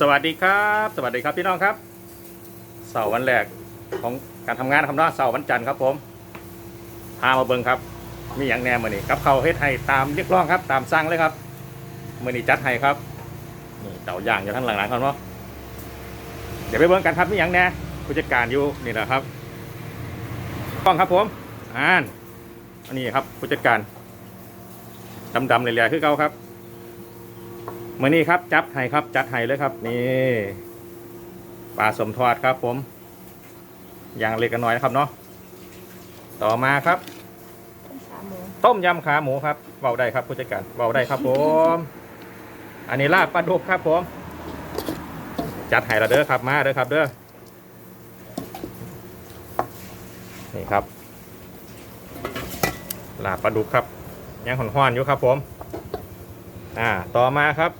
สวัสดีครับ สวัสดีครับพี่น้องครับ เสาร์วันแรกของการทำงานครับเนาะเสาร์วันจันทร์ครับผมพามาเบิ่งครับ มีอย่างแนมมือนี้กับเขาเฮ็ดให้ตามเรียกร้องครับ ตามสั่งเลยครับมือนี้จัดให้ครับนี่เต่าย่างอยู่ข้างหลังๆครับเนาะเดี๋ยวไปเบิ่งกันครับมีอย่างแนผู้จัดการอยู่นี่แหละครับกล้องครับผมอ่านอันนี้ครับผู้จัดการดำๆเลยๆคือเก่าครับ มื่อนี้ครับจับไห้ครับ จัดไห้เลยครับ นี่ปลาสมทอดครับ ผม อย่างเล็กกันหน้อยนะครับเนาะต่อมาครับ ต้มยำขาหมูครับเบาได้ครับผู้จัดการเบาได้ครับ ผม อันนี้ลาบปลาดุกครับ ผม จัดไห้ละเด้อครับมาเด้อครับ เด้อนี่ครับลาบปลาดุกครับยังห่อนๆอยู่ครับ ผมอ่า ต่อมาครับ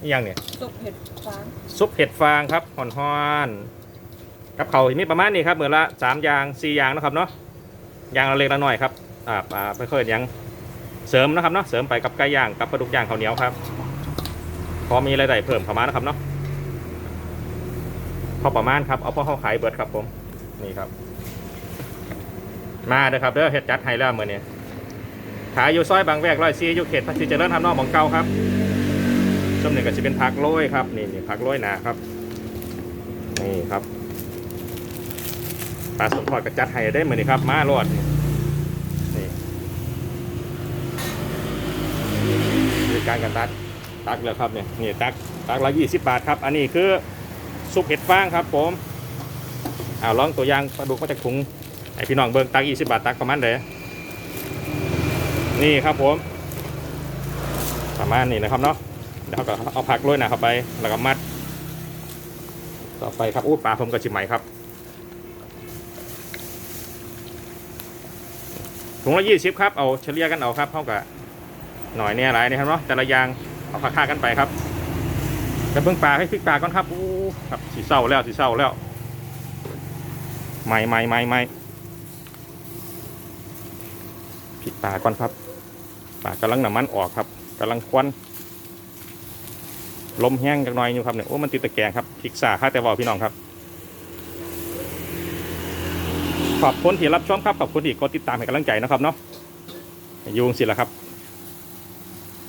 นี่ยังเนี่ยซุปเห็ดฟางซุปเห็ดฟางครับห่อนฮ้อนๆกับเขาวมีประมาณนี้ครับเหมือนละสามอย่างสี่อย่างนะครับเนาะอย่างละเล็กละน้อยครับอ่าอ่าไปเคยยังเสริมนะครับเนาะเสริมไปกับไก่ย่างกับปลาดุกย่างข้าวเหนียวครับ พอมีรายได้เพิ่มเข้ามานะครับเนาะพอประมาณครับเอาพอเขาขายเบิดครับผมนี่ครับ มาเด้อครับเด้อเฮ็ดจัดให้แล้วมื้อนี้ขายอยู่ซอยบางแวกร้อยซีอยู่เขตภาษีเจริญทำนอกของเก่าครับ ส้มนี่ก็จะเป็นผักโรยครับนี่นี่ผักโรยหนาครับนี่ครับปลาสมทอดกระจัดไห้ได้เหมือนนี่ครับ มาโรดนี่นี่การกันตักตักเลยครับเนี่ยนี่ตักตักละยี่สิบบาทครับ อันนี้คือซุปเห็ดฟางครับผมเอาลองตัวอย่างปลาดุกมาจากถุงไอพี่น้องเบิ้งตักยี่สิบบาทตักประมาณเดนี่ครับผมประมาณนี้นะครับเนาะ เดี๋ยวเราก็เอาผักโรยหนะเข้าไป แล้วก็มัด ต่อไปครับอู้ปลาผมกับชิมใหมครับถุงละยี่สิบครับ เอาเฉลี่ยกันเอาครับเท่ากับหน่อยเนี่ยอะไรนี่ครับเนาะแต่ละอย่างเอาค่ากันไปครับจะเบิ่งปลาให้พริกปลาก่อนครับอู้ครับสีเศร้าแล้วสีเศร้าแล้วใหม่ใหม่ใหม่ใหม่พริกปลาก่อนครับปลากำลังน้ำมันออกครับกำลังควัน ลมแห้งจักหน่อยอยู่ครับเนี่ยโอ้มันติดตะแกรงครับพิกษาค่าแต่วอพี่น้องครับ ขอบคุณที่รับชมครับขอบคุณที่กดติดตามให้กำลังใจนะครับเนาะยุงสิละครับ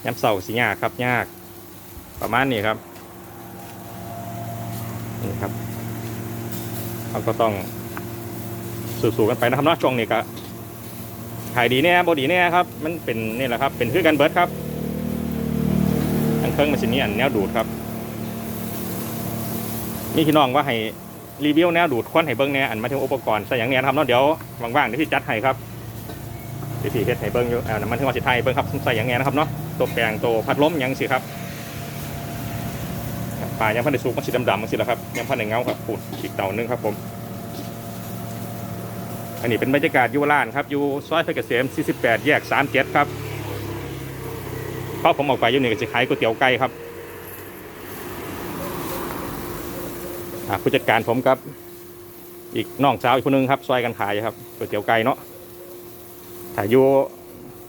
ย้ำเสาสียากครับยาก ประมาณนี้ครับนี่ครับเราก็ต้องสู้ๆกันไปนะครับเนาะช่วงนี้ก็ขายดีแน่บดีแน่ครับ มันเป็นนี่แหละครับ เป็นคือกันเบิร์ดครับ ทั้งเครื่องมันสินี้อันแนวดูดครับนี่พี่น้องว่าให้รีวิวแนวดูดควันให้เบิ้งแน่อันมาถึงอุปกรณ์ใส่อย่างเนี้ยนะครับเนาะเดี๋ยวว่างๆเดี๋ยวพี่จัดให้ครับเดี๋ยวพี่เฮ็ดให้เบิ้งอยู่อ่ามันถึงว่าสิไทยเบิ้งครับใส่อย่างเนี้ยนะครับเนาะตัวแปลงตัวพัดล้มยังสิครับปลายยังพันในสุกมันสีดำๆมันสิละครับยังพันในเงาครับปูดอีกเต่านึงครับผม อันนี้เป็นบรรยากาศอยูร้านครับอยู่ซอยเพชรเกษม 48 แยก 37 ครับ เพราะผมออกไปยู่นี่ก็จะขายก๋วยเตี๋ยวไก่ครับผู้จัดการผมครับอีกน้องสาวอีกคนนึงครับซอยกันขายครับก๋วยเตี๋ยวไก่เนาะถ้าอยู่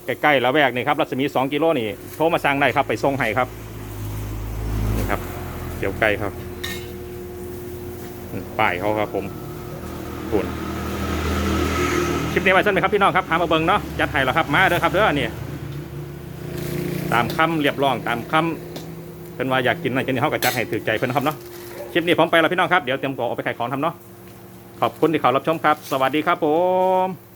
ใกล้ๆละแวกนี่ครับรัศมี 2 กิโลนี่โทรมาสั่งได้ครับไปส่งให้ครับนี่ครับเตี๋ยวไก่ครับป้ายเขาครับผมคุณคลิปนี้ไว้สั้นไหมครับพี่น้องครับพามาเบิงเนาะจัดให้แล้วครับมาเด้อครับเด้อนี่ ตามคำเรียบร้องตามคำเพิ่นว่าอยากกินอะไรกินนี่เขาก็จัดให้ถือใจเพิ่นครับเนาะคลิปนี้ผมไปแล้วพี่น้องครับเดี๋ยวเตรียมตัวออกไปขายของทำเนาะขอบคุณที่เขารับชมครับ สวัสดีครับผม